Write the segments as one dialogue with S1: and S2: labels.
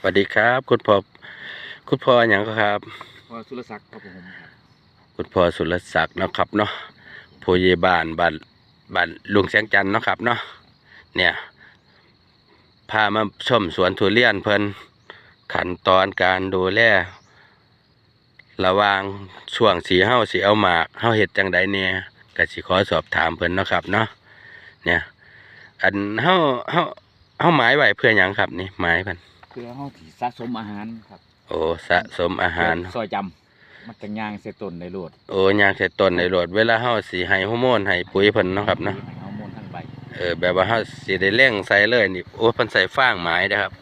S1: สวัสดีครับ คุณพ่อคุณพ่ออย่างก็ครับ
S2: พอสุรศักดิ์ครับผมครับ
S1: คุณพ่อสุรศักดิ์เนาะครับเนาะผู้ใหญ่บ้านบ้านบ้านลุงแสงจันทร์เนาะครับเนาะเนี่ยพามาชมสวนทุเรียนเพิ่นขั้นตอนการดูแลระหว่างช่วงสีเฮาสีเอาหมากเฮาเฮ็ดจังใดเนี่ยก็สิขอสอบถามเพิ่นเนาะครับเนาะเนี่ยอันเฮาเฮาเฮาหมายไว้เพื่อหยังครับนี่หมายเพิ่น
S2: เพื่อเฮาที่สะสมอาหารครับ
S1: โอ้สะสมอาหาร
S2: ซอยจำมันจะย่างเสยต้นในโลด
S1: โอ้ยางใส่ต้นในโหลดเวลาเฮาสิให้ฮอร์โมนให้ปุ๋ยเพิ่นเนาะครับเนาะ
S2: ฮอร์โมนทั้งใบ
S1: เออแบบว่าเฮาสิได้เร่งใส่เลยนี่โอ้เพิ่นใส่ฟางหมายนะครับ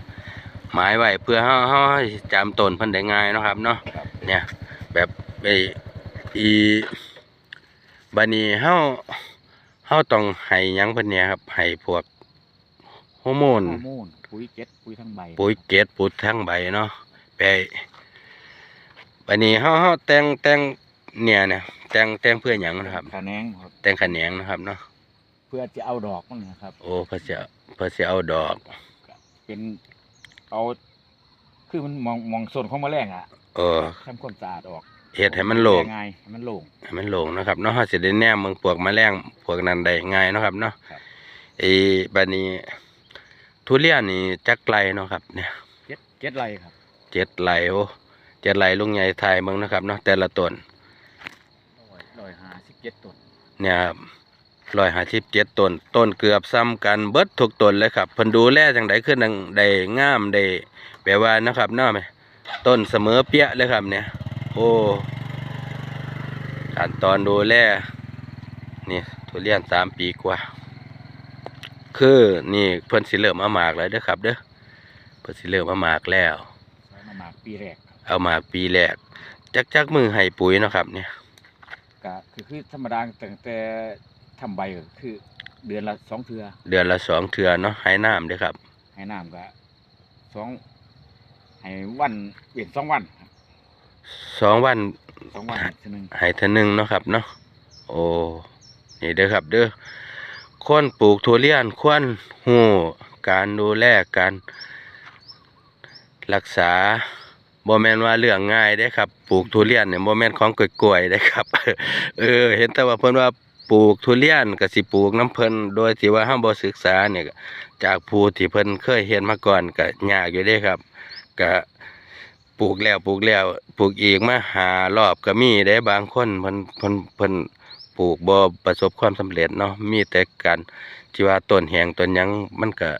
S1: หมายไว้เพื่อเฮาเฮาจำต้นเพิ่นได้ง่ายเนาะครับเนาะ
S2: ครับ
S1: เนี่ย แบบไอ้อีบัดนี้เฮาเฮาต้องให้หยังเพิ่นเนี่ยครับให้พวกฮอร์โมน
S2: ฮอร์โมน ปุ๋ยเก็ดปุ๋ยทั้งใบ
S1: ปุ๋ยเกล็ดปุ๋ยทั้งใบเนาะไปบัดนี้เฮาเฮาแต่งแต่งเนี่ยเนี่ยแต่งแต่งเพื่อหยังนะครับ
S2: ขาแหนงครับ
S1: แต่งขะแหนงนะครับเนาะ
S2: เพื่อจะเอาดอกมันนะครับ
S1: โอ้เพื่อจะเพื่อจะเอาดอก
S2: เป็นเอาคือมันมองมองส่วนของแมลงอะ
S1: เออ
S2: ทำความสะอาดออก
S1: เฮ็ดให้มันโล่ง
S2: ง่ายให้มันโล่ง
S1: ให้มันโล่งนะครับเนาะเฮาสิได้แนมเมืองพวกแมลงพวกนั้นได้ง่ายเนาะครับเนาะ
S2: ครับ
S1: ไอ้บัดนี้ ทุเรียนนี่จักไร่เนาะครับ เนี่ย
S2: เจ็ดเจ็ดไรครับ
S1: เจ็ดไร่โอ้เจ็ดไร่ลุงใหญ่ไทยเมืองนะครับเนาะแต่ละต้น
S2: ร้อยร้อยห้าสิบเจ็ดต้น
S1: เนี่ยครับร้อยห้าสิบเจ็ดต้นต้นเกือบซ้ำกันเบิดทุกต้นเลยครับเพิ่นดูแลจังไดขึ้นดังได้งามได้แปลว่านะครับเนาะแม่ต้นเสมอเปี้ยเลยครับ เนี่ย โอ้ขั้นตอนดูแลนี่ทุเรียนสามปีกว่า คือนี่เพิ่นสิเริ่มเอาหมากแล้วเด้อครับเด้อเพิ่นสิเริ่มเอาหมากแล้ว
S2: ใช้มาหมากปีแรกครับ
S1: เอาหมากปีแรกจักจักมือให้ปุ๋ยเนาะครับ เนี่ย
S2: ก็คือคือธรรมดาตั้งแต่ทำใบก็คือ เดือนละสองเทือ
S1: เดือนละสองเทื่อเนาะให้น้ำเด้อครับ
S2: ให้น้ำก็สองให้วันเว้นสองวันครับ
S1: สองวัน
S2: สองวันทีหนึ่ง
S1: ให้เท่านึงเนาะครับเนาะโอ้นี่เด้อครับเด้อ คนปลูกทุเรียนควรหูการดูแลการรักษาบ่แมนว่าเรื่องง่ายเด้ครับ ปลูกทุเรียนเนี่ยบ่แมนของกล้วยๆเด้ครับ เออ เห็นแต่ว่าเพิ่นว่าปลูกทุเรียนก็สิปลูกน้ำเพิ่นโดยที่ว่าเฮามบ่ศึกษาเนี่ยจากผู้ที่เพิ่นเคยเห็นมาก่อนก็ยากอยู่เด้ครับก็ปลูกแล้วปลูกแล้วปลูกอีกมาหารอบก็มีได้บางคนเพิ่นเพิ่นเพิ่น ปลูกบ่ประสบความสำเร็จเนาะมีแต่การที่ว่าต้นแหงต้นหยังมันก็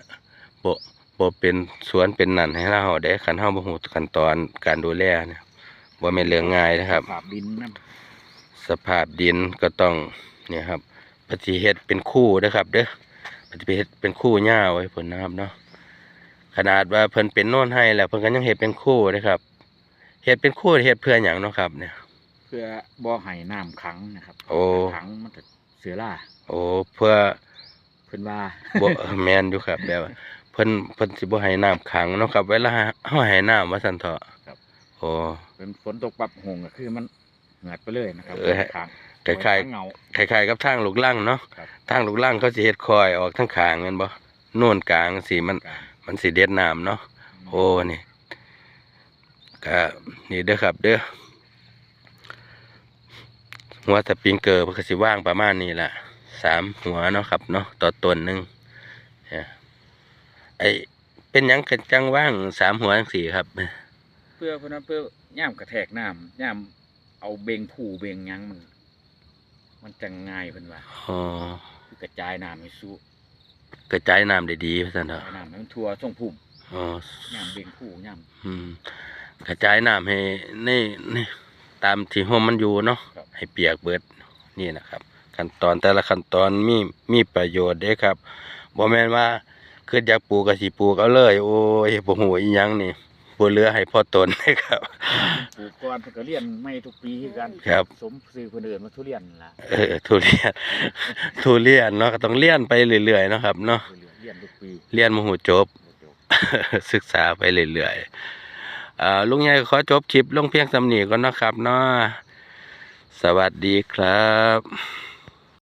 S1: บ่บ่เป็นสวนเป็นนั่นให้เราได้คันเฮาบ่ฮู้ขั้นตอนการดูแลเนี่ยบ่แม่นเรื่องง่ายนะครับ
S2: ฝาบดินน้
S1: สภาพดินก็ต้องเนี่ยครับปฏิเฮ็ดเป็นคู่นะครับเด้อปฏิเฮ็ดเป็นคู่หญ้าไว้ผลนะครับเนาะขนาดว่าเพิ่นเป็นโน่นให้แล้วเพิ่นก็ยังเฮ็ดเป็นคู่นะครับเฮ็ดเป็นคู่เฮ็ดเพื่อหยังเนาะครับเนี่ยำ
S2: เพื่อบ่อให้น้ำขังนะครับ
S1: โอ้
S2: ขังมันจะเสือล่า
S1: โอ้เพื่อ
S2: เพิ่นว่า
S1: บ่เออแม่นอยู่ครับแบบว่าเพิ่นเพิ่นสิบ่ให้น้ำขังเนาะครับ เวลาเฮาให้น้ำว่าซั่นเถาะโอ้
S2: เป็นฝนตกปรับหงก็คือมันเหงือดไปเลยนะครับ
S1: เออ
S2: ขัง
S1: คล้าย
S2: เงา
S1: ๆคล้ายๆกับทางลูกลังเนาะ
S2: ครับ
S1: ทางลูกลังเขาสิเฮ็ดคอยออกทางข้างแม่นบ่โน่นกลางสิมัน
S2: กลาง
S1: มันสิเด็ดน้ำเนาะ โอ้นี่ก็นี่เด้อครับเด้อ หัวสปริงเกอร์เพิ่นก็สิว่างประมาณนี้ล่ะสามหัวเนาะครับเนาะต่อต้นหนึ่งเนี่ยไอเป็นหยังกันจังว่างสามหัวจังสี่ครับ
S2: เพื่อเพื่อเพื่อย่ามกระแทกน้ำย่ามเอาเบงผูเบงหยังมัน มันจังง่ายเพิ่นว่า
S1: อ๋อ
S2: คือกระจายน้ำให้สู้
S1: กระจายน้ำได้ดีพี่ท่านเถ
S2: ก
S1: อะ
S2: ระจายน้ำให้มันทั่วส่งภูมิ
S1: อ๋อ
S2: ย่ามเบงผูย่าม
S1: อืมกระจายน้ำให้ในในตามที่ห้องมันอยู่เนาะ
S2: ครับ
S1: ให้เปียกเบิดนี่นะครับ ขั้นตอนแต่ละขั้นตอนมีมีประโยชน์เด้ครับบ่แม่นว่าคืออยากปลูกก็สิปลูกเอาเลย โอ้ยบ่ฮู้อีหยังนี่บ่เหลือให้พ่อตนเด้ครับ
S2: ปลูกก่อนเพิ่นก็เรียนไม่ทุกปีคือกัน
S1: ครับ
S2: สมซื้อคนอื่นมาทุเรียนนั่นล่ะ
S1: เออทุเรียนทุเรียนเนาะก็ต้องเรียนไปเรื่อยๆเนาะครับเนาะ
S2: เรียนทุกปี
S1: เรียนบ่ฮู้จบ ศึกษาไปเรื่อยๆอ่าลุงใหญ่ขอจบคลิปลงเพียงสำนีก่อนเนาะครับเนาะ สวัสดีครับ